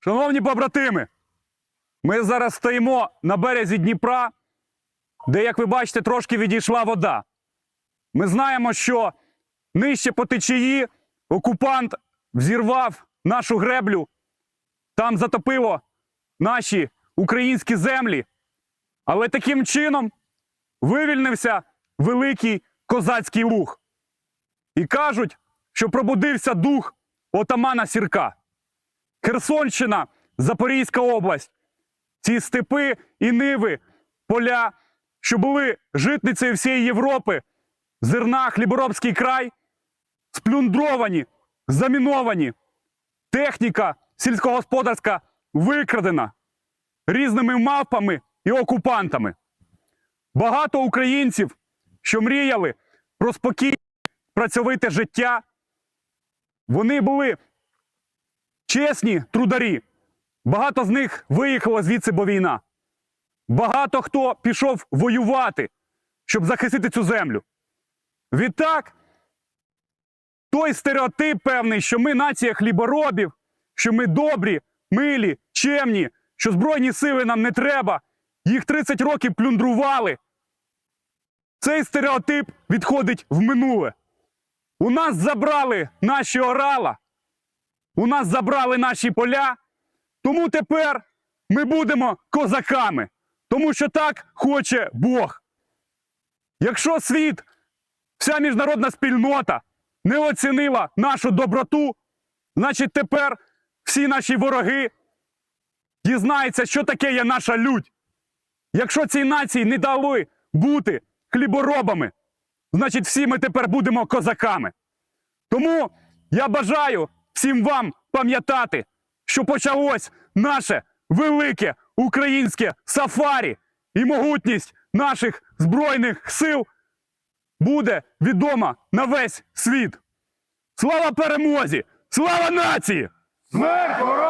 Шановні побратими, ми зараз стоїмо на березі Дніпра, де, як ви бачите, трошки відійшла вода. Ми знаємо, що нижче по течії окупант взірвав нашу греблю, там затопило наші українські землі. Але таким чином вивільнився великий козацький луг. І кажуть, що пробудився дух отамана Сірка. Херсонщина, Запорізька область, ці степи і ниви, поля, що були житницею всієї Європи, зерна, хліборобський край, сплюндровані, заміновані, техніка сільськогосподарська викрадена різними мавпами і окупантами. Багато українців, що мріяли про спокійне, працьовите життя, вони були чесні трударі. Багато з них виїхало звідси, бо війна. Багато хто пішов воювати, щоб захистити цю землю. Відтак, той стереотип певний, що ми нація хліборобів, що ми добрі, милі, чемні, що Збройні сили нам не треба, їх 30 років плюндрували. Цей стереотип відходить в минуле. У нас забрали наші орала, у нас забрали наші поля, тому тепер ми будемо козаками, тому що так хоче Бог. Якщо світ, вся міжнародна спільнота не оцінила нашу доброту, значить тепер всі наші вороги дізнаються, що таке є наша лють. Якщо цій нації не дали бути хліборобами, значить всі ми тепер будемо козаками. Тому я бажаю всім вам пам'ятати, що почалось наше велике українське сафарі і могутність наших збройних сил буде відома на весь світ. Слава перемозі! Слава нації! Смерть!